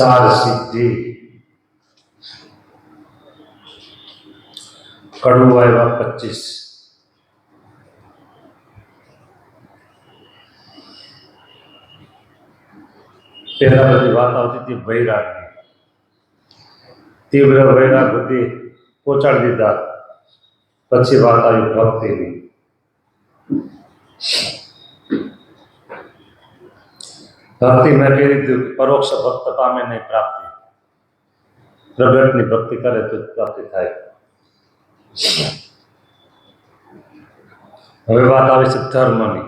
સાર સિદ્ધિ. કડવું આવ્યા પચીસ. પહેલા બધી વાત આવતી હતી વૈરાગની. તીવ્ર વૈરાગ બધી પહોંચાડી દીધા. પછી વાત આવી ભક્તિની. ભક્તિ મેં કહી દીધું કે પરોક્ષ ભક્ત પામે નહીં પ્રાપ્તિ પ્રગટની ભક્તિ કરે તો જ પ્રાપ્તિ થાય હવે વાત આવે છે ધર્મની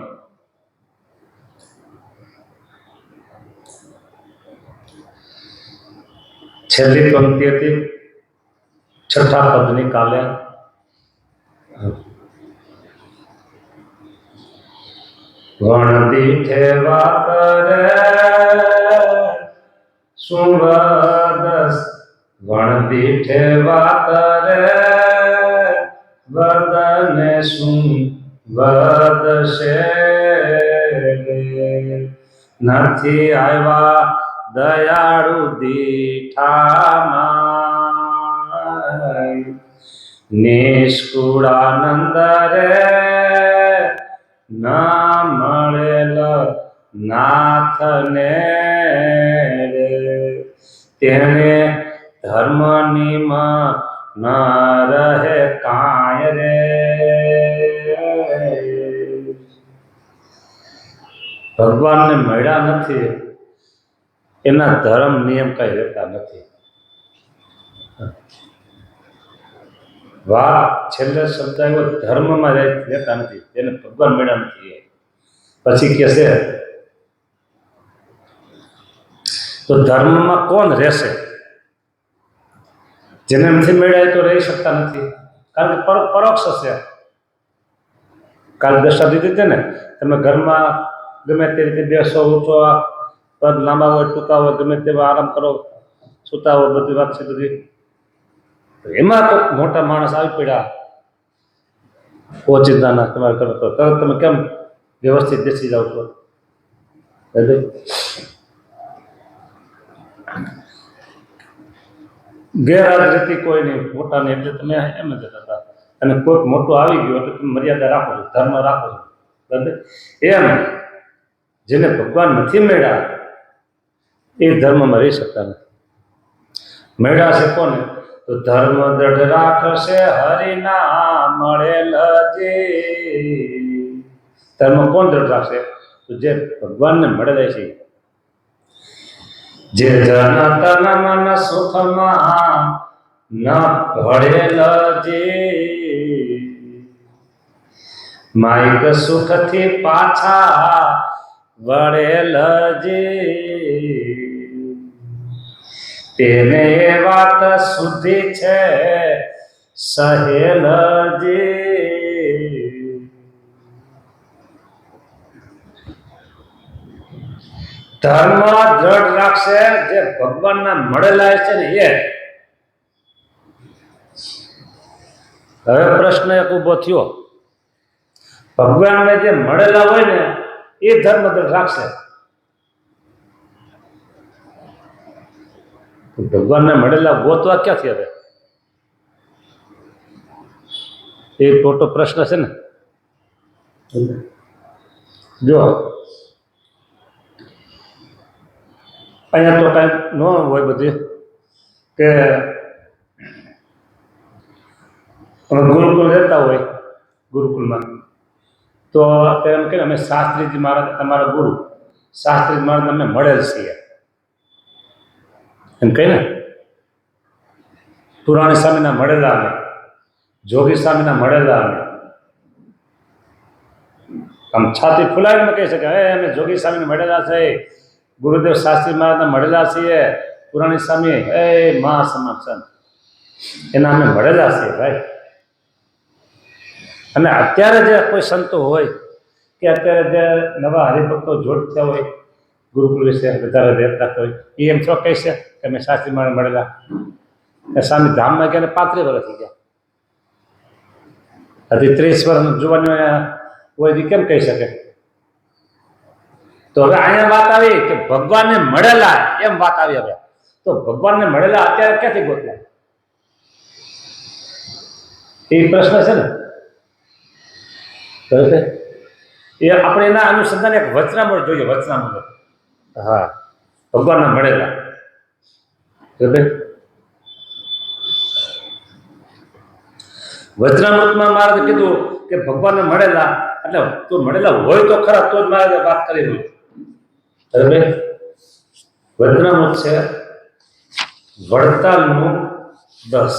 છેલ્લી પંક્તિ હતી છઠ્ઠા પદની કાલે વણતી વાત રે સુવદસ વણતી ઠેવા રે વદને સું વદશે નથી આવ્યા દયાળુ દીઠામાં નિષ્કુળાનંદ રે ના મળેલ નાથને રે. તેને ધર્મની માં ન રહે કાય રે. ભગવાનને મળ્યા નથી. એના ધર્મ નિયમ કઈ રહેતા નથી. વા છેલ્લે શબ્દ આવ્યો, ધર્મમાં રહેતા નથી, તેને ભગવાન મેળા નથી. પછી કે છે, તો ધર્મમાં કોણ રહેશે? જેને નથી મેળાય તો રહી શકતા નથી. કારણ કે પર- પરોક્ષ છે કાલ દશા દીધી હતી ને, તમે ઘરમાં ગમે તે રીતે બેસો, ઉઠો, પગ લાંબા હોય ટૂંકા હોય ગમે તેવા આરામ કરો સુતા હોય બધી વાત છે બધી. એમાં તો મોટા માણસ આવી પડ્યા. ઓચિંતાના તમારે કરો તો તરત તમે કેમ વ્યવસ્થિત બેસી જાઓ છો? એટલે ગેરહાજરીથી કોઈ નહીં, મોટા નહીં, એટલે તમે એમ જ હતા અને કોઈક મોટું આવી ગયું એટલે તમે મર્યાદા રાખો છો, ધર્મ રાખો છો. એમ જેને ભગવાન નથી મેળ્યા, એ ધર્મમાં રહી શકતા નથી. મેળ્યા છે કોને? તો ધર્મ દ્રઢ રાખશે હરિના મળેલ જે ધર્મ કોણ દ્રઢ રાખશે? તો જે ભગવાનને મળેલા છે. જે જન તન મન સુખમાં ન ભળેલ જે માઇક સુખથી પાછા વળેલ જે તેને એ વાત સુધી છે, સહેલ જે. ધર્મ દ્રઢ રાખશે, જે ભગવાનના મળેલા છે ને એ. હવે પ્રશ્ન એક ઊભો થયો. ભગવાનને જે મળેલા હોય ને, એ ધર્મ દ્રઢ રાખશે તો ભગવાનને મળેલા ગોતવા ક્યાંથી હવે? એ મોટો પ્રશ્ન છે ને. જો, અહીંયા તો કાંઈ ન હોય બધી કે ગુરુકુલ રહેતા હોય ગુરુકુળમાં. તો એમ કે અમે શાસ્ત્રીજી મહારાજ, તમારા ગુરુ, શાસ્ત્રીજી મહારાજ અમને મળેલ છીએ. એમ કહે ને પુરાણી સ્વામીના મળેલા અમે, જોગી સ્વામીના મળેલા અમે. આમ છાતી ફૂલાવીને કહી શકે હે, અમે જોગી સ્વામીને મળેલા છે. ગુરુદેવ શાસ્ત્રી મહારાજના મળેલા છીએ. પુરાણી સ્વામી, હે મહા સમાન એના અમે મળેલા છીએ, ભાઈ. અને અત્યારે જે કોઈ સંતો હોય, કે અત્યારે જે નવા હરિભક્તો જોડ થયા હોય ગુરુકુળ વિશે વધારે રહેતા હોય એ એમ છો કહે છે કે અમે શાસ્ત્રી મારે મળેલા. સ્વામી ધામમાં ગયા પાંત્રીસ વર્ષ થઈ ગયા. હજી ત્રીસ વર્ષ જુવાની હોય કેમ કહી શકે? તો હવે અહીંયા વાત આવી કે ભગવાનને મળેલા, એમ વાત આવી હવે. તો ભગવાનને મળેલા અત્યારે ક્યાંથી ગોતલા? એ પ્રશ્ન છે ને? બરાબર એ આપણે એના અનુસંધાને એક વચનામૃત જોઈએ, વચનામૃત. હા. ભગવાનના મળેલા વજ્રામૃતમાં મહારાજે કીધું કે ભગવાનને મળેલા, એટલે તો મળેલા હોય તો ખરા, તો જ મહારાજે વાત કરી હોય બરાબર વચનામૃત છે વડતાલનું દસ.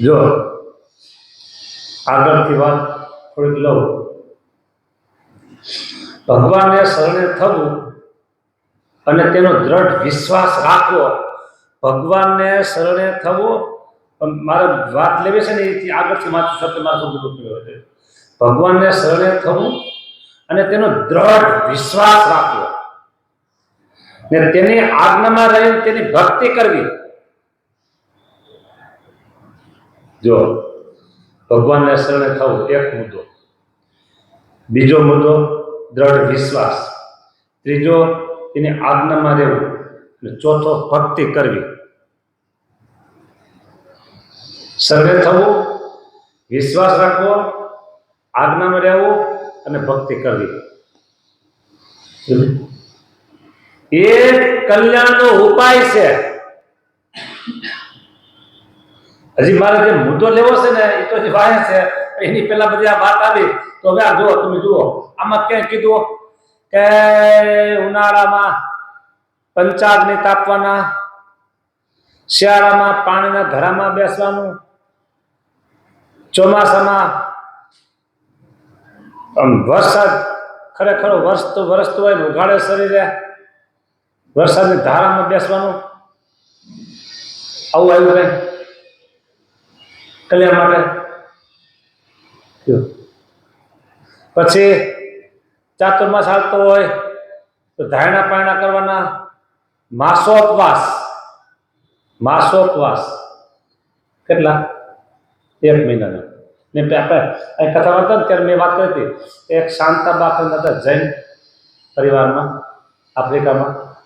જો, આગળથી વાત થોડીક લઉં. ભગવાનને શરણે થવું અને તેનો દ્રઢ વિશ્વાસ રાખવો. ભગવાનને શરણે થવું મારે વાત લેવી છે ને એથી આગળથી માત્ર શબ્દ માથું બધું છે ભગવાનને શરણે થવું અને તેનો દ્રઢ વિશ્વાસ રાખવો. ને તેની આજ્ઞામાં રહી તેની ભક્તિ કરવી. જો ભગવાનને શરણે થવું એક મુદ્દો. બીજો મુદ્દો, દ્રઢ વિશ્વાસ. ત્રીજો તેની આજ્ઞામાં રહેવું અને ચોથો, ભક્તિ કરવી. શરણે થવું, વિશ્વાસ રાખવો, આજ્ઞામાં રહેવું અને ભક્તિ કરવી. એ કલ્યાણનો ઉપાય છે. હજી મારે જે મુદ્દો લેવો છે ને, એ તો જે વાય છે. એની પહેલા બધી આ વાત આવી. તો હવે આ જુઓ, તમે જુઓ. આમાં ક્યાંય કીધું કે ઉનાળામાં પંચાગ્નિ તાપવાના, શિયાળામાં પાણીના ધરામાં બેસવાનું, ચોમાસામાં વરસાદ ખરેખર વરસતું વરસતું હોય ઉઘાડે શરીરે, વરસાદની ધારામાં બેસવાનું. આવું આવ્યું કઈ કલ્યાણ માટે? પછી ચાતુર્માસ હાલતો હોય, તો ધારણા પાયણા કરવાના માસોપવાસ. માસોપવાસ. કેટલા? એક મહિનાના. ને આપણે કથા વાંચતા ને ત્યારે મેં વાત કરી હતી. એક શાંતા બાપન હતા જૈન પરિવારમાં, આફ્રિકામાં.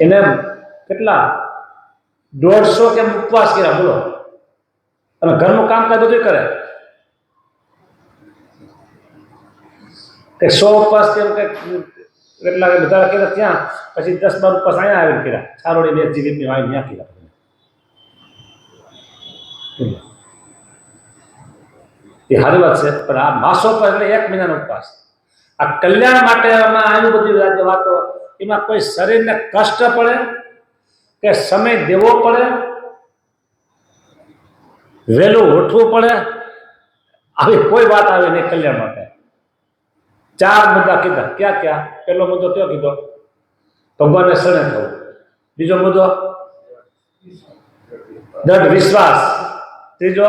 એને કેટલા? દોઢસો કેમ ઉપવાસ કર્યા, બોલો. અને ઘરનું કામકાજ બધું કરે. કે સો ઉપવાસ કેમ કે કેટલા બધા કર્યા ત્યાં, પછી દસ બાર ઉપવાસ અહીંયા આવીને કર્યા. ચારોડી બે જીવીની વાઈ ત્યાં કર્યા. એ સારી વાત છે, પણ આ માસો પર એટલે એક મહિનાનો ઉપવાસ. આ કલ્યાણ માટે આનું બધી રાજ્ય વાતો, એમાં કોઈ શરીરને કષ્ટ પડે, કે સમય દેવો પડે વહેલું ઉઠવું પડે. આવી કોઈ વાત આવે નહીં કલ્યાણ માટે. ચાર મુદ્દા કીધા. ક્યાં ક્યાં? પહેલો મુદ્દો કયો કીધો? ભગવાનને શરણે થવું. બીજો મુદ્દો? દ્રઢ વિશ્વાસ. ત્રીજો?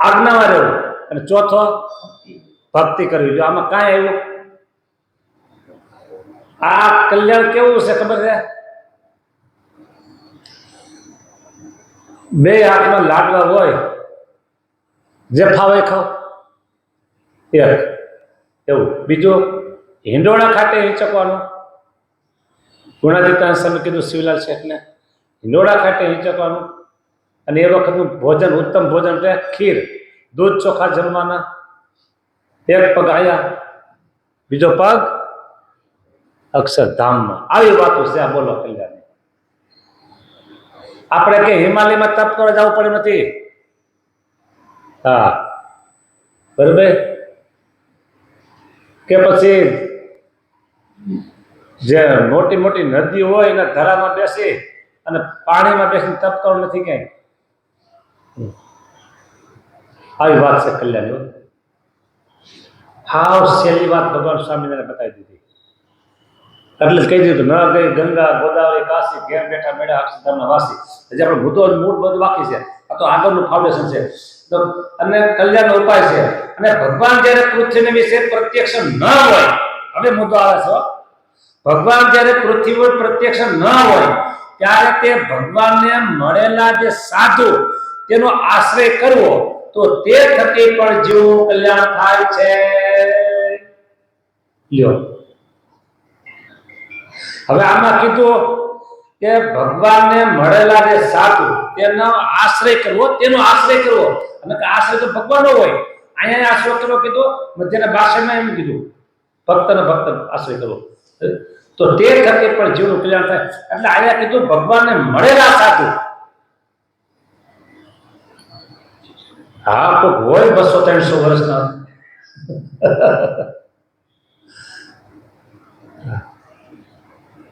આજ્ઞામાં રહેવું. અને ચોથો? ભક્તિ કરવી. જો આમાં કાંઈ આવ્યું? આ કલ્યાણ કેવું છે ખબર છે? બે હાથમાં લાડવા હોય, જે ફાવે ખાવ એક એવું. બીજું, હિંડોળા ખાતે હિંચકવાનું. ગુણાતીતાન સમય કીધું શિવલાલ શેઠને, હિંડોળા ખાતે હિંચકવાનું. અને એ વખતનું ભોજન, ઉત્તમ ભોજન એટલે ખીર. દૂધ ચોખા જમવાના. એક પગ આયા. બીજો પગ અક્ષરધામમાં. આવી વાતો છે આ બોલો કલ્યાણ. આપણે કે હિમાલયમાં તપ કરવા જવું પડે નથી. હા. બરોબર? કે પછી જે મોટી મોટી નદી હોય, એના ધરામાં બેસી અને પાણીમાં બેસીને તપ કરવું નથી ક્યાંય. આવી વાત છે કલ્યાણ. હાવ સહેલી વાત ભગવાન સ્વામિનારાયણ બતાવી દીધી. એટલે કહી દીધું ન ગઈ, ગંગા, ગોદાવરી, કાશી, ઘેર બેઠા મેળા અક્ષરધામના વાસી. હજી આપણે મુદ્દો મૂળ બધું બાકી છે. આ તો આગળનું ફાઉન્ડેશન છે. અને કલ્યાણનો ઉપાય છે. અને ભગવાન જ્યારે પૃથ્વીને વિશે પ્રત્યક્ષ ન હોય, હવે મુદ્દો આવે છે ભગવાન જ્યારે પૃથ્વી પર પ્રત્યક્ષ ન હોય, ત્યારે તે ભગવાનને મળેલા જે સાધુ, તેનો આશ્રય કરવો, તો તે થકી પણ જીવ કલ્યાણ થાય છે. લ્યો. હવે આમાં કીધું કે ભગવાનને મળેલા જે સાધુ, તેનો આશ્રય કરવો, તેનો આશ્રય કરવો. અને આશ્રય તો ભગવાનનો હોય. અહીંયા આશ્રય કરવો કીધું, મધ્યના ભાષામાં એમ કીધું, ભક્તને ભક્ત આશ્રય કરવો. તો તે થકી પણ જીવનું કલ્યાણ થાય. એટલે અહીંયા કીધું, ભગવાનને મળેલા સાધુ. હા કોઈક હોય બસો ત્રણસો વર્ષના.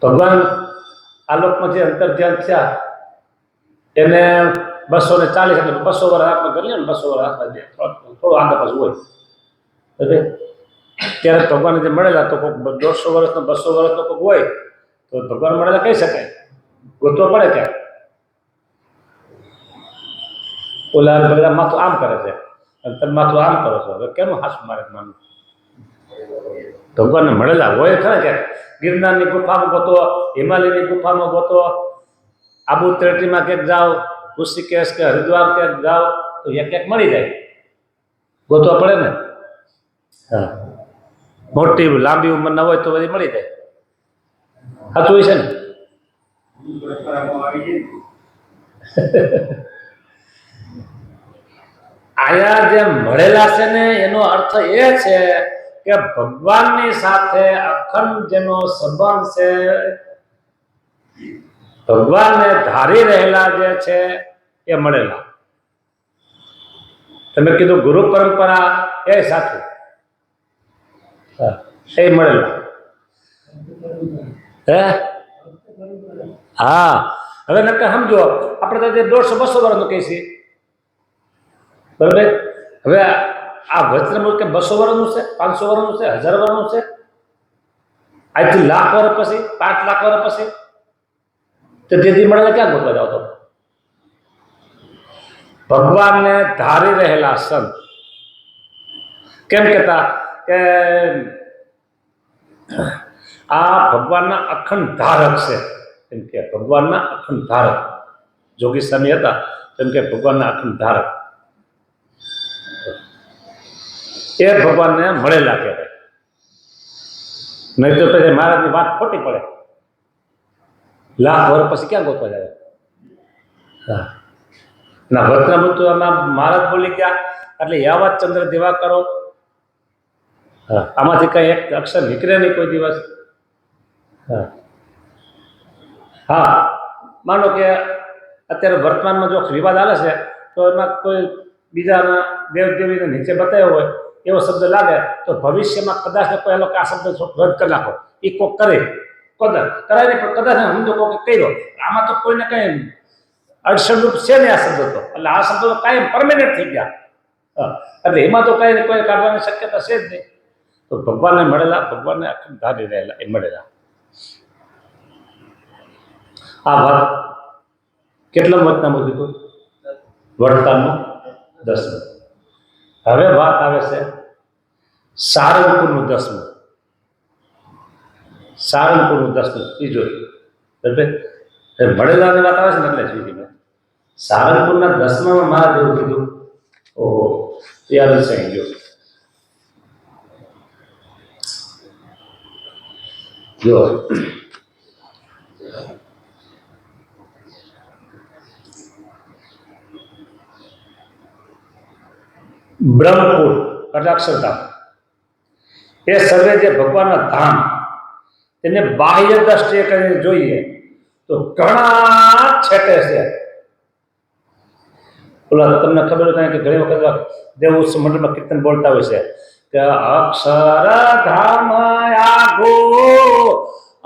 ભગવાન આ લોકમાં જે અંતર્ધ્યાન થયા, એને બસો ને ચાલીસ એટલે બસો વર્ષ આપણે કરીએ ને બસો વર્ષ આપણે થોડું આગળ પાછું હોય. બરાબર? ત્યારે ભગવાન જે મળેલા તો કોઈક દોઢસો વર્ષનો બસો વર્ષનો કોઈક હોય, તો ભગવાન મળેલા કહી શકાય. ગોતવા પડે ક્યાં ઓલા બધા માથું આમ કરે છે. તમે માથું આમ કરો છો. હવે કેમ હાથ મારે માનું ભગવાનને મળેલા હોય ખરા કે ગિરનારની ગુફામાં ગોતો, હિમાલયની ગુફામાં ગોતો, આબુ ત્રેટીમાં ક્યાંક જાઓ, ઋષિકેશ કે હરિદ્વાર ક્યાંક જાઓ, તો એક ક્યાંક મળી જાય. ગોતવા પડે ને? હા. મોટી લાંબી ઉંમર ના હોય તો બધી મળી જાય. સાચું છે ને? આયા જે મળેલા છે ને, એનો અર્થ એ છે કે ભગવાનની સાથે અખંડ જેનો સંબંધ છે. ભગવાનને ધારી રહેલા જે છે એ મળેલા. તમે કીધું ગુરુ પરંપરા એ સાચું. એ મળેલા. હે? હા, હવે નક્કર સમજો, આપણે તો દોઢસો બસો વર્ષનું કહીએ છીએ. હવે આ વચનામૃત કે બસો વર્ષનું છે, પાંચસો વર્ષનું છે, હજાર વર્ષનું છે. આજથી લાખ વર્ષ પછી, પાંચ લાખ વર્ષ પછી. તો તેથી મળેલા ક્યાં ગોતવા જાવ તો ભગવાનને ધારી રહેલા સંત. કેમ કહેતા કે આ ભગવાનના અખંડ ધારક છે. એમ કે ભગવાનના અખંડ ધારક. જોગી સ્વામી હતા, તેમ કે ભગવાનના અખંડ ધારક. એ ભગવાનને મળેલા કહેવાય. નહીં તો પછી મહારાજની વાત ખોટી પડે. લાખ વર્ષ પછી ક્યાં ગોતવા જાય? હા. ના વચનામૃત તો આમાં મહારાજ બોલી ગયા, એટલે યાવત ચંદ્ર દેવા કરો. હા. આમાંથી કઈ એક અક્ષર નીકળે નહીં કોઈ દિવસ. હા. હા. માનો કે અત્યારે વર્તમાનમાં જો વિવાદ આવે છે, તો એમાં કોઈ બીજાના દેવદેવીને નીચે બતાવ્યો હોય એવો શબ્દ લાગે, તો ભવિષ્યમાં કદાચ કોઈ એ લોકો આ શબ્દ રદ કરી નાખો. એ કોક કરે. કદાચ કરાય નહીં પણ કદાચ હું તો કોક કર્યો. આમાં તો કોઈને કઈ અડચણરૂપ છે ને આ શબ્દ તો. એટલે આ શબ્દો તો કાયમ પરમેનન્ટ થઈ ગયા. એટલે એમાં તો કઈ કોઈ કાઢવાની શક્યતા છે જ નહીં. તો ભગવાનને મળેલા, ભગવાનને આખું ધારી રહેલા, એ મળેલા. આ વાત કેટલા મતનામું કોઈ વડતાલનું દસમું. હવે વાત આવે છે સારંગપુરનું દસમું. સારંગપુરનું દસમું. ત્રીજું બરાબર? એ મળેલાની વાત આવે છે ને એટલે જોઈ મેં. સારંગપુરના દસમામાં મારા જેવું કીધું. ઓહો યાદ છે ગયો જો. બ્રહ્મપુર કટાક્ષરધામ એ સર્વે જે ભગવાનના ધામ, તેને બાહ્ય દ્રષ્ટિએ કરીને જોઈએ તો ઘણા છેટે છે. ઓલા તમને ખબર હોય કે ઘણી વખત દેવ ઉત્સવ મંડળમાં કીર્તન બોલતા હોય છે કે અક્ષરધામ આગો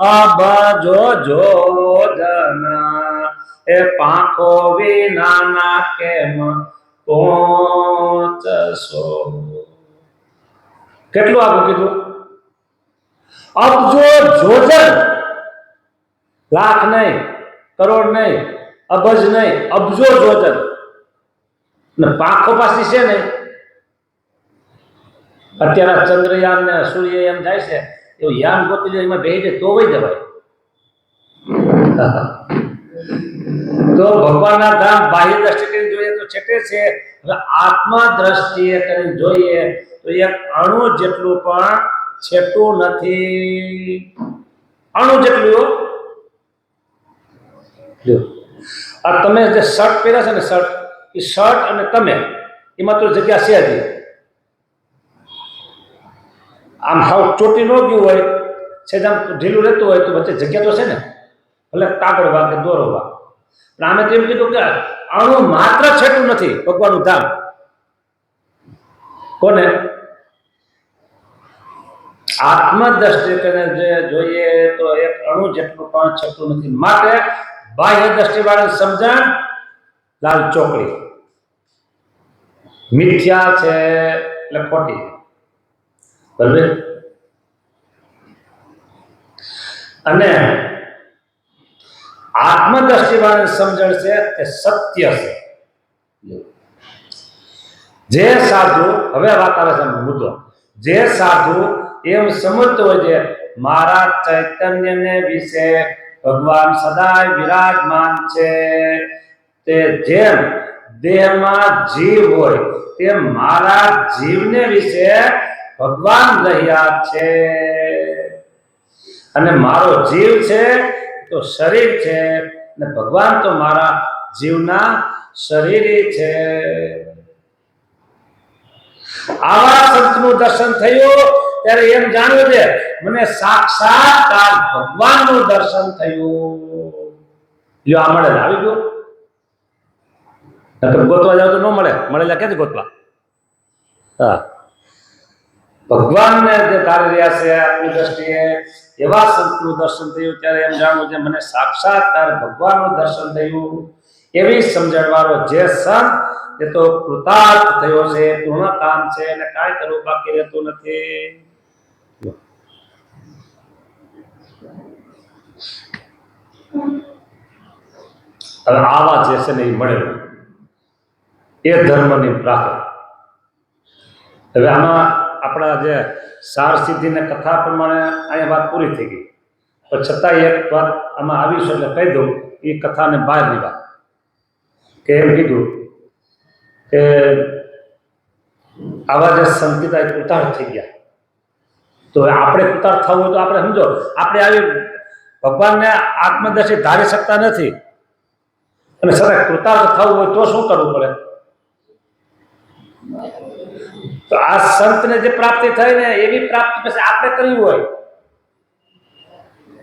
અબજો જો જના, એ પાંખો વિનાના કેમ? પહોંચશો. કેટલું આગું કીધું? અબજો જોજન, લાખ નહીં, કરોડ નહીં, અબજ નહીં અબજો જોજન. ને પાંખો પાછી છે ને અત્યારે ચંદ્રયાન ને સૂર્યયાન જાય છે, એવું યાન ગોતી એમાં બેસી જાય તો વહી જવાય. તો ભગવાનના ધામ બાહ્ય દ્રષ્ટિએ જોઈએ તો છેટે છે. આત્મા દ્રષ્ટિએ કરીને જોઈએ તો એક અણુ જેટલું પણ છેટું નથી. અણુ જેટલું જો આ તમે જે શર્ટ પહેર્યા છે ને શર્ટ, એ શર્ટ અને તમે, એમાં તો જગ્યા છે હજી આમ હાવ ચોટી ન ગયું હોય, છે આમ ઢીલું રહેતું હોય તો વચ્ચે જગ્યા તો છે ને. ભલે કાગળ વા કે દોરો વા પણ આમે તો કીધું કે અણુ માત્ર છેટું નથી, ભગવાનનું ધામ. કોને? આત્મ દ્રષ્ટિએ જે જોઈએ તો એક અણુ જેટલું પણ છતું નથી. માટે બાહ્ય દ્રષ્ટિ વાળા સમજણ, લાલ ચોકડી. મિથ્યા છે એટલે ખોટી. બરાબર? અને આત્મદ્રષ્ટિ સમજણ છે તે સત્ય છે. જે સાધુ, હવે વાત આવે છે મુદ્દો. જે સાધુ એમ સમજતો હોય છે, મારા ચૈતન્યને વિશે ભગવાન સદાય વિરાજમાન છે. તે જેમ દેહમાં જીવ હોય, તેમ મારા જીવને વિશે ભગવાન રહ્યા છે. અને મારો જીવ છે તો શરીર છે ને ભગવાન તો મારા જીવના શરીરે છે. આવા સંતનું દર્શન થયું ત્યારે એમ જાણવું છે, મને સાક્ષાત્કાર ભગવાનનું દર્શન થયું. જો આ મળે આવી ગયો? ગોતવા જાવ તો ન મળે. મળેલા ક્યાંથી ગોતવા? હા. ભગવાનને જે ધારી રહ્યા છે આપની દ્રષ્ટિએ, એવા સંતનું દર્શન થયું. ત્યારે એમ જાણવું છે, મને સાક્ષાત્કાર ભગવાનનું દર્શન થયું. એવી સમજણવાળો જે સંત, એ તો કૃતાર્થ થયો છે પૂર્ણ કામ છે અને કાંઈ કરવું બાકી રહેતું નથી. અને આવા જે છે ને એ મળેલું. એ ધર્મની પ્રાપ્ત. હવે આમાં આપણા જે સાર સિદ્ધિને કથા પ્રમાણે અહીંયા વાત પૂરી થઈ ગઈ. પણ છતાં એક વાત આમાં આવીશું એટલે કહી દઉં, એ કથાને બહારની વાત. કે એમ કીધું કે આવા જે સંગીતા ઉતાર થઈ ગયા. તો આપણે ઉતાર થવું તો આપણે સમજો, આપણે આવી ભગવાનને આત્મદર્શી ધારી શકતા નથી. અને સદાય કૃતાર્થ થવું હોય તો શું કરવું પડે? તો આ સંતને જે પ્રાપ્તિ થઈ ને એવી પ્રાપ્તિ પછી આપણે કરવી હોય.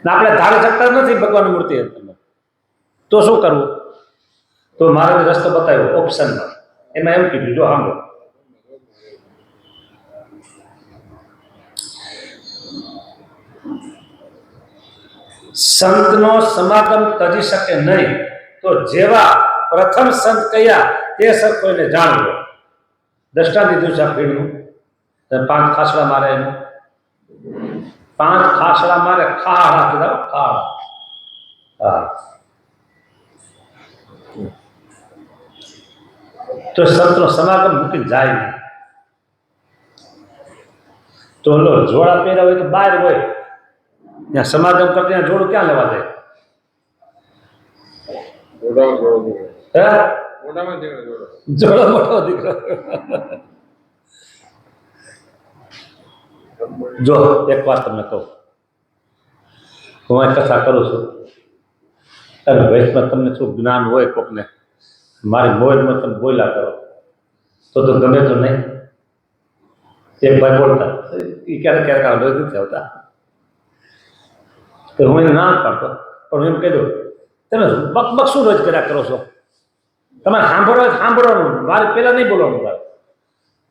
આપણે ધારી શકતા નથી ભગવાનની મૂર્તિ તમે તો શું કરવું? તો મારો રસ્તો બતાવ્યો ઓપ્શનમાં એમાં એમ કીધું, જો સાંભળો સંતનો સમાગમ કરી શકે નહીં. તો જેવા પ્રથમ સંત કયા તે સર કોઈને જાણવો. દ્રષ્ટાંત દીધું છે આ ભીડનું તો પાંચ ખાસડા મારે એનું પાંચ ખાસડા મારે ખાડા કીધા ખાડા હા તો સંતનો સમાગમ મૂકી જાય નહીં તો લો જોડા પહેર્યા હોય તો બહાર હોય ત્યાં સમાગમ કરતા ત્યાં જોડું ક્યાં લેવા જાય જોડાઓ જો એક વાત તમને કહું. હું આ કથા કરું છું. અને વૈષ્ણવ તમને શું જ્ઞાન હોય કોકને, મારી મોજમાં તમે બોલ્યા કરો. તો તો ગમે તો નહીં. એક ભાઈ બોલતા એ ક્યારેક ક્યારેક આવડે નથી આવતા તો હું એને ના પાડતો, પણ હું એમ કહી દઉં, તમે બક બક શું રોજ કર્યા કરો છો? તમે સાંભળો સાંભળવાનું. મારે પહેલાં નહીં બોલવાનું તારે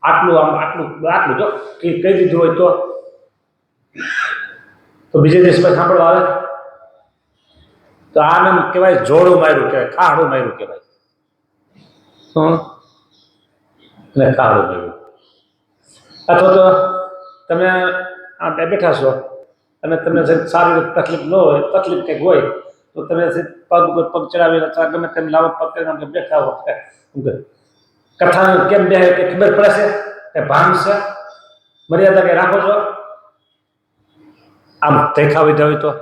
આટલું આમ આટલું આટલું જો. કે કહી દીધું હોય તો. તો બીજે દેશમાં સાંભળવા આવે. તો આને કહેવાય જોડું માર્યું કહેવાય ખાડું માર્યું કહેવાય. શું ને ખાડું માર્યું. અથવા તો તમે આ બેઠા છો અને તમને સારી રીતે તકલીફ ન હોય તકલીફ કંઈક હોય તો તમે પગ ઉપર પગ ચડાવી અથવા ગમે તેમ લાવો પગ કરીને બેઠા હો. કથાનું કેમ બે કે ખબર પડે છે? કે ભાન છે? મર્યાદા કે રાખો છો? આમ દેખાવી હોય તો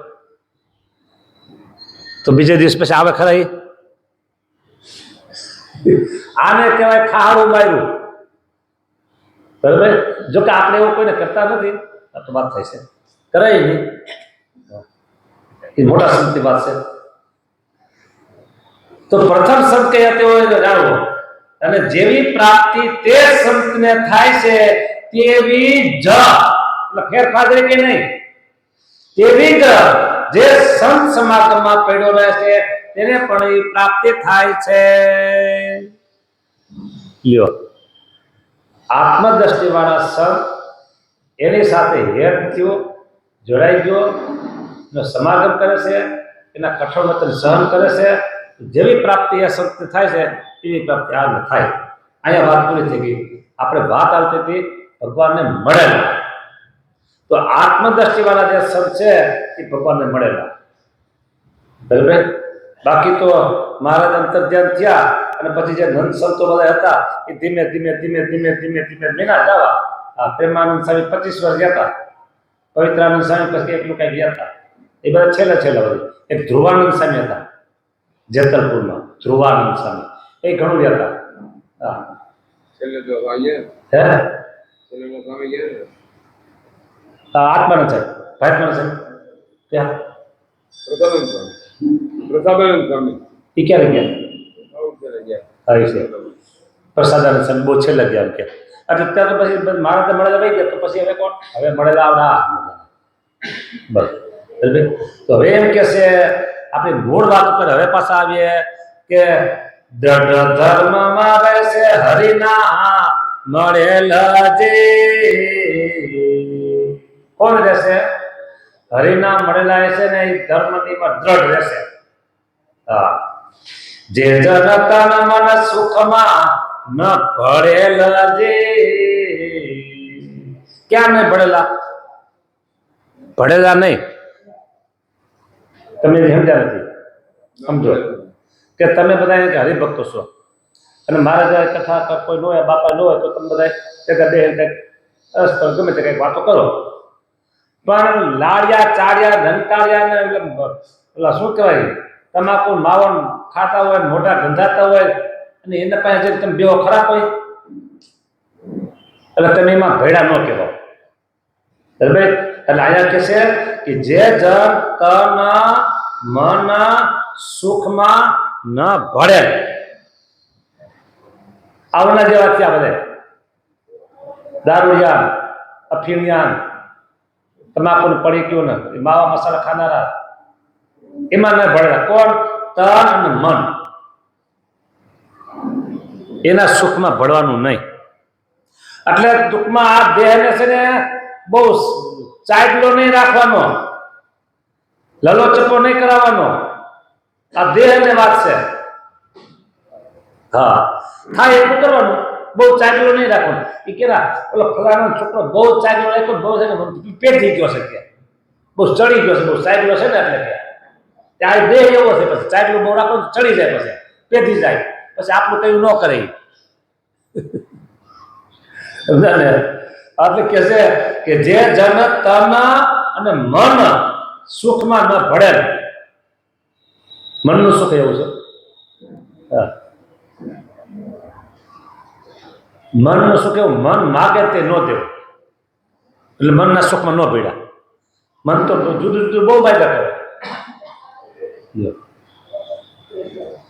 તો. બીજે દિવસ પછી આવે ખરા આને કહેવાય ખાડું માર્યું. બરાબર? જો કે આપણે એવું કોઈને કરતા નથી, આ તો વાત થાય છે. કરાય નહીં. એ મોટા સંતની વાત છે. તો પ્રથમ સંત કયા તેઓ જાણવો? અને જેવી પ્રાપ્તિ તે સંતને થાય છે તેવી જ. એટલે ફેરફાર કે નહીં? તેવી જ. જે સંત સમાગમમાં પડ્યો રહે છે તેને પણ એ પ્રાપ્તિ થાય છે. લ્યો. આત્મદ્રષ્ટિવાળા સંત એની સાથે હેર થયો જોડાઈ ગયો એનો સમાગમ કરે છે, એના કઠોળ વચન સહન કરે છે જેવી પ્રાપ્તિ એ સંતને થાય છે, એવી પ્રાપ્તિ આને થાય. અહીંયા વાત પૂરી થઈ ગઈ. આપણે વાત આવતી હતી, ભગવાનને મળેલા. તો આત્મદ્રષ્ટિવાળા જે સંત છે, એ ભગવાનને મળેલા. બરાબર બાકી તો મહારાજ અંતર્ધ્યાન થયા અને પછી જે નંદ સંતો બધા હતા, એ ધીમે ધીમે ધીમે ધીમે ધીમે ધીમે મીના આ પ્રેમાનંદ સ્વામી પચીસ વર્ષ ગયા હતા. પવિત્રાનંદ સ્વામી પછી એકલું કઈ ગયા હતા. એ બધા છેલ્લા છેલ્લા બધું એક ધ્રુવાનંદ સ્વામી હતા જેતલપુરમાં ધ્રુવાનંદ સ્વામી એ ઘણું ગયા હતા હા છેલ્લે તો આવીએ હે છેલ્લે તો સ્વામી ગયા ને આ આત્માનંદ સાહેબ ભાઈમાનંદ સાહેબ ત્યાં પ્રતાપનંદ સ્વામી પ્રતાપાનંદ સ્વામી એ ક્યારે ગયા બહુ છેલ્લે ગયા આવી છે પ્રસાદાનંદ સ્વામી બહુ છેલ્લે ગયા એમ કે એટલે ત્યાં તો પછી બસ મારા તો મળેલા વહી ગયા તો પછી હવે કોણ હવે મળેલા આવડા બસ બરાબર? તો હવે એમ કે છે, આપણી મૂળ વાત ઉપર હવે પાછા આવીએ કે દઢ ધર્મમાં રહેશે હરિના મળેલ જે. કોણ રહેશે? હરિના મળેલા હશે ને એ ધર્મની માં દ્રઢ રહેશે. હા. જે જન તન મન સુખમાં ન ભળેલ જે. ક્યાં નહીં ભળેલા ભળેલા નહીં. તમે સમજ્યા નથી. સમજો. કે તમે બધા કે હરિભક્તો છો. અને મારા જ્યારે કથા કોઈ ન હોય બાપા ન હોય તો તમે બધા ભેગા બે પરસ્પર ગમે તે કંઈક વાતો કરો. પણ લાડિયા ચાડ્યા ધંટાડિયા ને એટલે પેલા શું કહેવાય? તમાકુ માવન ખાતા હોય મોટા ધંધાતા હોય અને એના પાસે જઈને તમે બેવો ખરાબ હોય. એટલે તમે એમાં ભેડા ન કહેવાય. એટલે અહીંયા કહે છે કે જે જન તન મન સુખમાં ન ભળે. આવના જેવા થયા બધે. દારૂડિયા, અફીણિયા, તમાકુ પડી ગયું ને, એ માવા મસાલા ખાનારા. એમાં ન ભળેલા કોણ? તન અને મન. એના સુખમાં ભળવાનું નહીં. એટલે દુઃખમાં આ દેહને છે ને બહુ ચાઇટલો નહીં રાખવાનો. લલોચપો નહીં કરાવવાનો. આ દેહ ને વાત છે. હા થાય એટલું કરવાનું. બહુ ચાગલો નહીં રાખવાનો. એ કેરા ઓલો ફલાનો છોકરો બહુ ચાગલો રાખ્યો બહુ છે પેટ થઈ ગયો છે કે. બહુ ચડી ગયો છે, બહુ ચાગલો છે ને એટલે કે. ત્યાં દેહ એવો છે, પછી ચાગલો બહુ રાખો ચડી જાય પછી. પેથી જાય. પછી આપણું કયું ન કરે? એટલે કે છે કે જે જન તન અને મન સુખમાં ન ભળે. મનનું સુખ એવું છે. મનનું સુખ એવું, મન માગે તે ન દેવું. એટલે મનના સુખમાં ન ભીડા મન તો જુદું જુદું બહુ બાયદા કરે.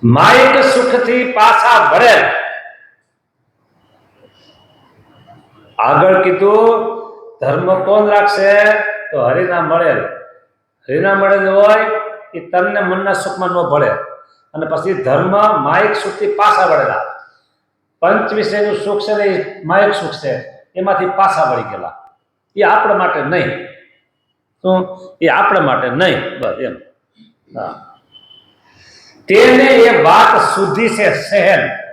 માયિક સુખથી પાછા વળે. આગળ કીધું, ધર્મ કોણ રાખશે? તો હરિના મળેલ. હરિના મળેલ હોય એ તનને મનના સુખમાં ન ભળે. અને પછી ધર્મ માયક સુખથી પાછા વળેલા. પંચ વિષયનું સુખ છે ને એ માયક સુખ છે, એમાંથી પાછા વળી ગયેલા. એ આપણા માટે નહીં. શું? એ આપણા માટે નહીં. બસ એમ. હા. તેને એ વાત સુધી છે સહેન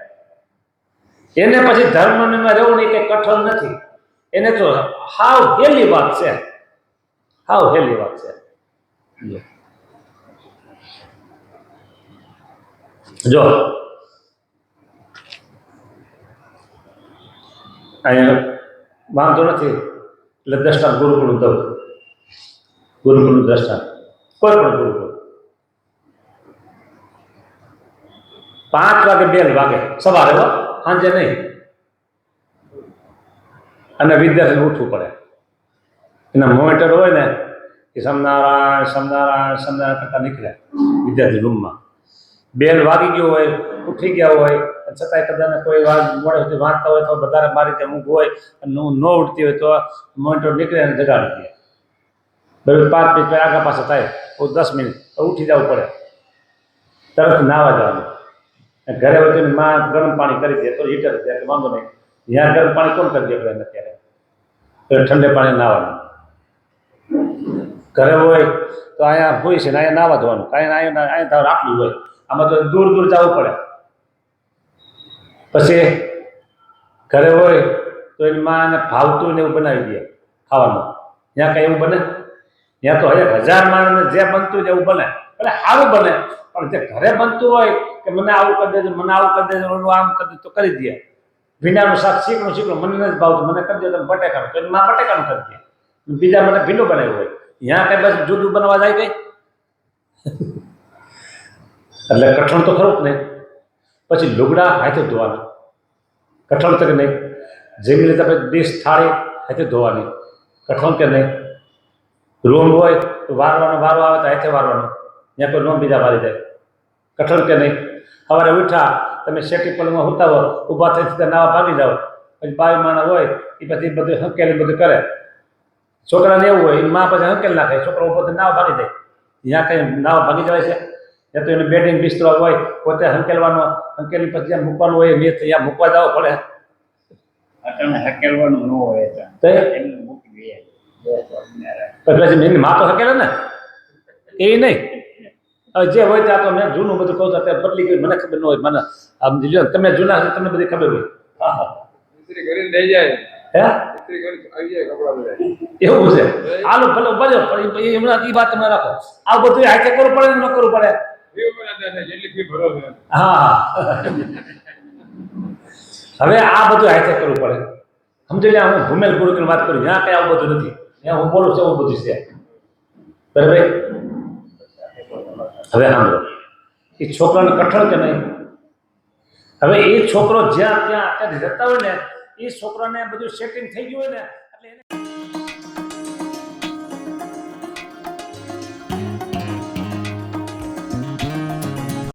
એને પછી ધર્મમાં રહેવું નહીં કે કઠોર નથી. એને તો હાવ હેલી વાત છે. હાવ હેલી વાત છે. જો. અહીંયા વાંધો નથી. એટલે દસના ગુરુકુળ ઉદ્ધવ ગુરુકુળનું દ્રષ્ટાંત. કોઈ પણ ગુરુકુળ. પાંચ વાગે બેલ વાગે. સવારે હો. સાંજે નહીં. અને વિદ્યાર્થીને ઉઠવું પડે. એના મોમેન્ટર હોય ને એ સમનારાયણ સમનારાયણ સમનારાયણ કરતા નીકળ્યા વિદ્યાર્થી રૂમમાં. બેલ વાગી ગયો હોય, ઉઠી ગયા હોય છતાંય કદાચ કોઈ વાત મોડે સુધી વાંચતા હોય તો વધારે મારી રીતે ઊંઘ હોય, અને હું ન ઉઠતી હોય તો મોનિટર નીકળે અને જગાડી દે બરાબર, પાંચ મિનિટ આગા પાછા થાય તો દસ મિનિટ, તો ઉઠી જવું પડે. તરત નાવા જવાનું. ઘરે તો માં ગરમ પાણી કરી દે, તો હીટર વાંધો નહીં. ત્યાં ગરમ પાણી કોણ કરી દે આપણે અત્યારે? ઠંડે પાણી નાવાનું. ઘરે હોય તો અહીંયા હોય છે ને અહીંયા નાવા ધોવાનું. અહીંયા અહીંયા તો રાખવું હોય. આમાં તો દૂર દૂર જવું પડે. પછી ઘરે હોય તો એની એને ભાવતું ને એવું બનાવી દે ખાવાનું. ત્યાં કઈ એવું બને? ત્યાં તો હવે હજાર માણસને જે બનતું હોય એવું બને. એટલે સારું બને, પણ જે ઘરે બનતું હોય કે મને આવું કરી દેજો, મને આવું કરી દેજો ઓલું આમ કરી દે, તો કરી દે. ભીંડાનું શાક શીખણું શીખણું મને નથી ભાવતું, મને કરી દે તમે બટેકાનું. તો એની માં બટેકાનું કરી દે. બીજા મને ભીંડું બનાવ્યું હોય. ત્યાં કઈ બસ જુદું બનવા જાય કઈ? એટલે કઠણ તો ખરું જ નહીં પછી લુગડા હાથે ધોવાના. કઠણ તક નહીં? જેવી રીતે આપણે ડીશ થાળી હાથે ધોવાની. કઠણ કે નહીં? રૂમ હોય તો વારવાનો, વારો આવે તો હાથે વારવાનો. ત્યાં કોઈ નોમ બીજા વારી જાય. કઠણ કે નહીં? સવારે ઉઠા, તમે શેટી પલમાં હોતા હો ઊભા થઈ નાવા ભાગી જાઓ. પછી બાવી માણા હોય એ પછી બધું હંકેલી બધું કરે. છોકરાને એવું હોયમાં પછી હકેલ નાખે છોકરો ઉપર નાવ ભાગી જાય. ત્યાં કઈ નાવ ભાગી જાય છે. એ તો એને બેટિંગ બિસ્તરો હોય પોતે હંકેલવાનો હંકેલી પછી જ્યાં મૂકવાનું હોય મેં ત્યાં મૂકવા જવો પડે. અટણ હકેલવાનું ન હોય તો તો એમને મૂકી દે. જય પછી એની માં તો હકેલે ને? એ નહીં. જે હોય ત્યાં તો મેં જૂનું બધું કહું અત્યારે બદલી ગયું. મને ખબર ન હોય મને આમ જો તમે જૂના છો તમને બધી ખબર હોય. હા હા. લઈ જાય. હે? એવું છે? આલો ભલે ભલે પણ હમણાં એ વાત તમે રાખો. આ બધું હાથે કરવું પડે ન કરવું પડે. હા. હવે આ બધું હાથે કરવું પડે. સમજી લે હું ભૂમેલ ગુરુકુળ વાત કરું ત્યાં કઈ આવું બધું નથી. ત્યાં હું બોલું છું એવું બધું છે. બરાબર હવે સાંભળો. એ છોકરાને કઠણ કે નહીં? હવે એ છોકરો જ્યાં ત્યાં અત્યારે રહેતા હોય ને એ છોકરાને બધું સેટિંગ થઈ ગયું હોય ને